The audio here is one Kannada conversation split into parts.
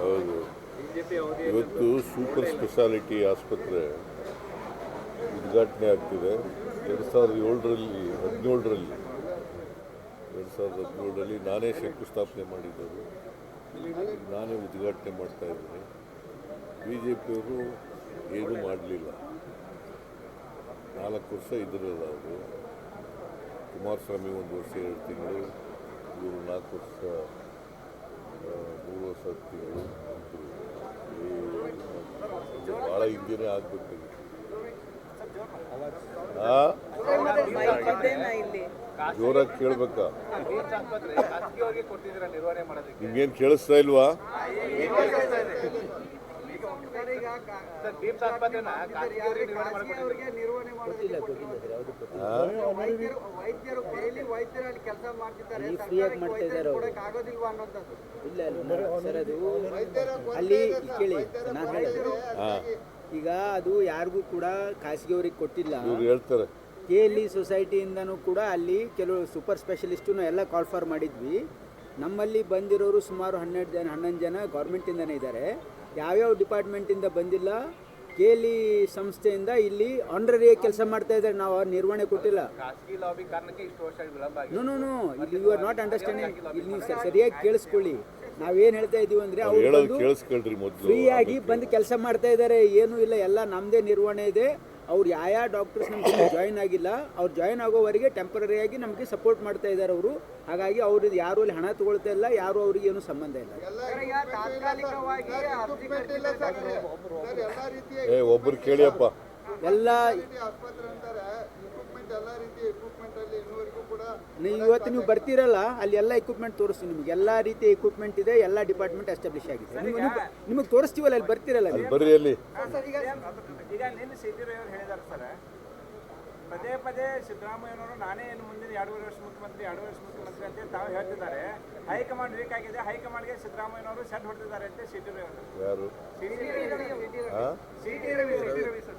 ಹೌದು. ಇವತ್ತು ಸೂಪರ್ ಸ್ಪೆಷಾಲಿಟಿ ಆಸ್ಪತ್ರೆ ಉದ್ಘಾಟನೆ ಆಗ್ತಿದೆ. ಎರಡು ಸಾವಿರದ ಏಳರಲ್ಲಿ, ಹದಿನೇಳರಲ್ಲಿ. ಎರಡು ಸಾವಿರದ ಹದಿನೇಳರಲ್ಲಿ ನಾನೇ ಶಂಕುಸ್ಥಾಪನೆ ಮಾಡಿದ್ದರು ನಾನೇ ಉದ್ಘಾಟನೆ ಮಾಡ್ತಾ ಇದ್ದೀನಿ. ಬಿ ಜೆ ಪಿಯವರು ಏನೂ ಮಾಡಲಿಲ್ಲ. ನಾಲ್ಕು ವರ್ಷ ಇದ್ರಲ್ಲ ಅವರು ಕುಮಾರಸ್ವಾಮಿ ಒಂದು ವರ್ಷ ಎರಡು ತಿಂಗಳು ಇವರು ನಾಲ್ಕು ವರ್ಷ ಮೂರು ವರ್ಷ ಹತ್ತು ತಿಂಗಳು. ಭಾಳ ಹಿಂದಿನೇ ಆಗ್ಬೇಕಾಗಿತ್ತು ಆ? ಜೋರಾಗಿ ಕೇಳ್ಬೇಕಾ? ನಿಮ್ಗೇನು ಕೇಳಿಸ್ತಾ ಇಲ್ವಾ ಸರ್ ಬೀಮ್ಸ್ ಆಸ್ಪತ್ರೆನ ಖಾಸಗಿಯವರಿಗೆ ನಿರ್ವಹಣೆ ಮಾಡಿಕೊಟ್ಟಿದ್ದೀರಾ ಆ? ವೈದ್ಯರು ಡೈಲಿ ವೈದ್ಯರು ಅಲ್ಲಿ ಕೆಲಸ ಮಾಡ್ತಿದ್ದಾರೆ. ಇಲ್ಲ ಸರ್ ಅದು ಕೇಳಿ ನಾನು ಹೇಳಿದ್ರು ಈಗ ಅದು ಯಾರಿಗೂ ಕೂಡ ಖಾಸಗಿಯವ್ರಿಗೆ ಕೊಟ್ಟಿಲ್ಲ. ಹೇಳ್ತಾರೆ. ಕೆ ಎಲ್ ಇ ಸೊಸೈಟಿಯಿಂದನೂ ಕೂಡ ಅಲ್ಲಿ ಕೆಲವು ಸೂಪರ್ ಸ್ಪೆಷಲಿಸ್ಟನ್ನು ಎಲ್ಲ ಕಾಲ್ ಫಾರ್ ಮಾಡಿದ್ವಿ. ನಮ್ಮಲ್ಲಿ ಬಂದಿರೋರು ಸುಮಾರು ಹನ್ನೆರಡು ಜನ ಹನ್ನೊಂದು ಜನ ಗೌರ್ಮೆಂಟಿಂದನೇ ಇದ್ದಾರೆ. ಯಾವ್ಯಾವ ಡಿಪಾರ್ಟ್ಮೆಂಟಿಂದ ಬಂದಿಲ್ಲ ಕೆ ಎಲ್ ಇ ಸಂಸ್ಥೆಯಿಂದ ಇಲ್ಲಿ ಆನರರಿಯಾಗಿ ಕೆಲಸ ಮಾಡ್ತಾ ಇದ್ದಾರೆ. ನಾವು ಅವ್ರ ನಿರ್ವಹಣೆ ಕೊಟ್ಟಿಲ್ಲ. ಖಾಸಗಿ ಲಾಬಿ ಕಾರಣಕ್ಕೆ ಇಷ್ಟು ವರ್ಷ ವಿಳಂಬ ಆಗಿದೆ. ನೋ ನೋ ನೋ ಇಲ್ಲಿ ಯು ಆರ್ ನಾಟ್ ಅಂಡರ್ಸ್ಟ್ಯಾಂಡಿಂಗ್ ಇಲ್ಲಿ ನೀವು ಸರಿಯಾಗಿ ಕೇಳಿಸ್ಕೊಳ್ಳಿ. ನಾವೇನು ಹೇಳ್ತಾ ಇದೀವಿ ಅಂದರೆ ಅವರು ಫ್ರೀಯಾಗಿ ಬಂದು ಕೆಲಸ ಮಾಡ್ತಾ ಇದ್ದಾರೆ. ಏನೂ ಇಲ್ಲ. ಎಲ್ಲ ನಮ್ಮದೇ ನಿರ್ವಹಣೆ ಇದೆ. ಅವ್ರು ಯಾವ ಯಾವ ಡಾಕ್ಟರ್ಸ್ ನಮ್ಗೆ ಜಾಯಿನ್ ಆಗಿಲ್ಲ ಅವ್ರು ಜಾಯಿನ್ ಆಗೋವರೆಗೆ ಟೆಂಪರರಿಯಾಗಿ ನಮಗೆ ಸಪೋರ್ಟ್ ಮಾಡ್ತಾ ಇದ್ದಾರೆ ಅವರು. ಹಾಗಾಗಿ ಅವ್ರದ್ದು ಯಾರು ಅಲ್ಲಿ ಹಣ ತಗೊಳ್ತಾ ಇಲ್ಲ ಯಾರು ಅವ್ರಿಗೆ ಏನು ಸಂಬಂಧ ಇಲ್ಲ. ಏ ಒಬ್ರು ಕೇಳಿಯಪ್ಪ ಎಲ್ಲ ನೀವು ಇವತ್ತು ನೀವು ಬರ್ತೀರಲ್ಲ ಅಲ್ಲಿ ಎಲ್ಲ ಎಕ್ವಿಪ್ಮೆಂಟ್ ತೋರಿಸ್ತೀವಿ ನಿಮಗೆ. ಎಲ್ಲ ರೀತಿಯ ಎಕ್ವಿಪ್ಮೆಂಟ್ ಇದೆ ಎಲ್ಲ ಡಿಪಾರ್ಟ್ಮೆಂಟ್ ಎಸ್ಟಾಬ್ಲಿಷ್ ಆಗಿದೆ. ನಿಮಗೆ ನಿಮಗೆ ತೋರಿಸ್ತೀವಲ್ಲ ಅಲ್ಲಿ ಬರ್ತೀರಲ್ಲ ನೀವು? ಬರ್ರಿ ಅಲ್ಲಿ. ಈಗ ನಿನ್ನ ಸಿದ್ದರಾಮಯ್ಯವರು ಹೇಳಿದ್ದಾರೆ ಸರ್. ಪದೇ ಪದೇ ಸಿದ್ದರಾಮಯ್ಯನವರು ನಾನೇ ಏನು ಮುಂದಿನ ಎರಡೂವರೆ ವರ್ಷ ಮುಖ್ಯಮಂತ್ರಿ ಎರಡು ವರ್ಷ ಮುಖ್ಯಮಂತ್ರಿ ಅಂತ ತಾವು ಹೇಳ್ತಿದ್ದಾರೆ. ಹೈಕಮಾಂಡ್ ವೀಕ್ ಆಗಿದೆ ಹೈಕಮಾಂಡ್ಗೆ ಸಿದ್ದರಾಮಯ್ಯನವರು ಸೆಟ್ ಹೊಡೆದಿದ್ದಾರೆ ಅಂತ ಸಿದ್ದರಾಮಯ್ಯವರು ಬಿಜೆಪಿ ಯಾರು? ಆ? CT Ravi CT Ravi sir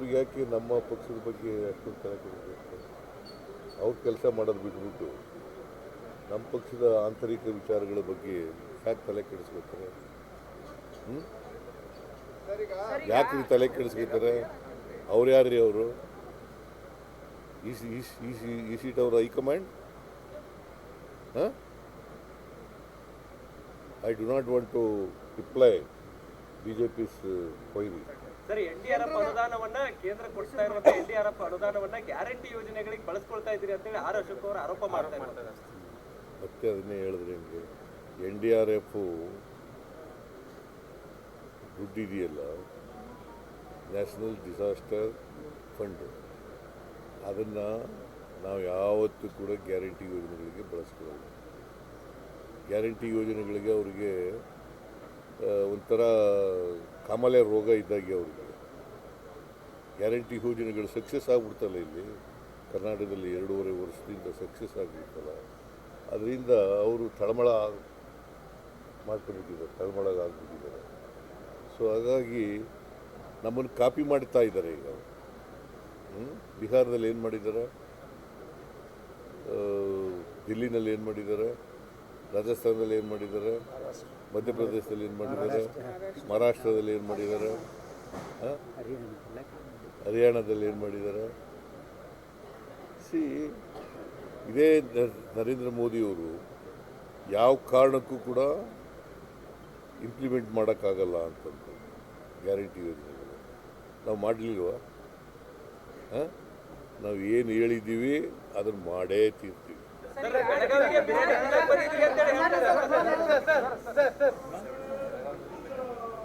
B ಯಾಕೆ ನಮ್ಮ ಪಕ್ಷದ ಬಗ್ಗೆ ಅಷ್ಟೊಂದು ತಲೆ ಅವ್ರು ಕೆಲಸ ಮಾಡೋದು ಬಿಟ್ಬಿಟ್ಟು ನಮ್ಮ ಪಕ್ಷದ ಆಂತರಿಕ ವಿಚಾರಗಳ ಬಗ್ಗೆ ಯಾಕೆ ತಲೆ ಕೆಡಿಸ್ಕೊತಾರೆ? ಯಾಕೆ ತಲೆ ಕೆಡಿಸ್ಕೊತಾರೆ? ಅವ್ರು ಯಾರ್ರಿ ಅವರು? ಈ ಸಿ- ಈ ಸೀಟ್ ಅವರ ಹೈಕಮಾಂಡ್? ಹಾಂ? I do not want to reply B J P's ಕೊಯ್ರಿ sir N D R F ಅನುದಾನವನ್ನ ಕೇಂದ್ರ ಕೊಡ್ತಾ ಇರುವಂತ ಎನ್ ಡಿ ಆರ್ ಎಫ್ ಅನುದಾನವನ್ನ ಗ್ಯಾರಂಟಿ ಯೋಜನೆಗಳಿಗೆ ಬಳಸ್ಕೊಳ್ತಾ ಇದ್ದೀರಿ ಅಂತೇಳಿ ಆರ್ ಅಶೋಕ್ ಅವರು ಆರೋಪ ಮಾಡ್ತಾ ಇದ್ದಾರೆ ಮತ್ತೆ ಅದನ್ನೇ ಹೇಳಿದ್ರೆ ಹೆಂಗೆ? ಎನ್ ಡಿ ಆರ್ ಎಫ್ ದುಡ್ಡಿದೆಯಲ್ಲ ನ್ಯಾಷನಲ್ ಡಿಸಾಸ್ಟರ್ ಫಂಡ್. ಅದನ್ನು ನಾವು ಯಾವತ್ತೂ ಕೂಡ ಗ್ಯಾರಂಟಿ ಯೋಜನೆಗಳಿಗೆ ಬಳಸ್ಕೊಳ್ಳೋದು ಗ್ಯಾರಂಟಿ ಯೋಜನೆಗಳಿಗೆ ಅವರಿಗೆ ಒಂಥರ ಕಾಮಾಲೆ ರೋಗ ಇದ್ದಾಗೆ ಅವ್ರಿಗೆ. ಗ್ಯಾರಂಟಿ ಯೋಜನೆಗಳು ಸಕ್ಸಸ್ ಆಗ್ಬಿಡ್ತಲ್ಲ ಇಲ್ಲಿ. ಕರ್ನಾಟಕದಲ್ಲಿ ಎರಡೂವರೆ ವರ್ಷದಿಂದ ಸಕ್ಸಸ್ ಆಗಿಬಿಡ್ತಲ್ಲ. ಅದರಿಂದ ಅವರು ತಳಮಳ ಮಾಡ್ಕೊಂಡ್ಬಿಟ್ಟಿದ್ದಾರೆ ತಳಮಳ ಆಗ್ಬಿಟ್ಟಿದ್ದಾರೆ ಸೊ ಹಾಗಾಗಿ ನಮ್ಮನ್ನು ಕಾಪಿ ಮಾಡ್ತಾ ಇದ್ದಾರೆ ಈಗ? ಬಿಹಾರದಲ್ಲಿ ಏನು ಮಾಡಿದ್ದಾರೆ? ದಿಲ್ಲಿನಲ್ಲಿ ಏನು ಮಾಡಿದ್ದಾರೆ? ರಾಜಸ್ಥಾನದಲ್ಲಿ ಏನು ಮಾಡಿದ್ದಾರೆ? ಮಧ್ಯಪ್ರದೇಶದಲ್ಲಿ ಏನು ಮಾಡಿದ್ದಾರೆ? ಮಹಾರಾಷ್ಟ್ರದಲ್ಲಿ ಏನು ಮಾಡಿದ್ದಾರೆ? ಹರಿಯಾಣದಲ್ಲಿ ಏನು ಮಾಡಿದ್ದಾರೆ? ಸಿ, ಇದೇ ನರೇಂದ್ರ ಮೋದಿಯವರು ಯಾವ ಕಾರಣಕ್ಕೂ ಕೂಡ ಇಂಪ್ಲಿಮೆಂಟ್ ಮಾಡೋಕ್ಕಾಗಲ್ಲ ಅಂತಂದು ಗ್ಯಾರಂಟಿ ಯೋಜನೆಗಳು ನಾವು ಮಾಡಲಿಲ್ವ? ಹಾಂ? ನಾವು ಏನು ಹೇಳಿದ್ದೀವಿ ಅದನ್ನು ಮಾಡೇ ತೀರ್ತೀವಿ. ಸರ್ ಬೆಳಗಾವಿಗೆ ಬಿರಿಯಾನಿ ತಿನ್ನಕ್ಕೆ ಬಂದಿದ್ದೀರಿ ಅಂತ ಹೇಳಿ ಹೇಳ್ತಾರೆ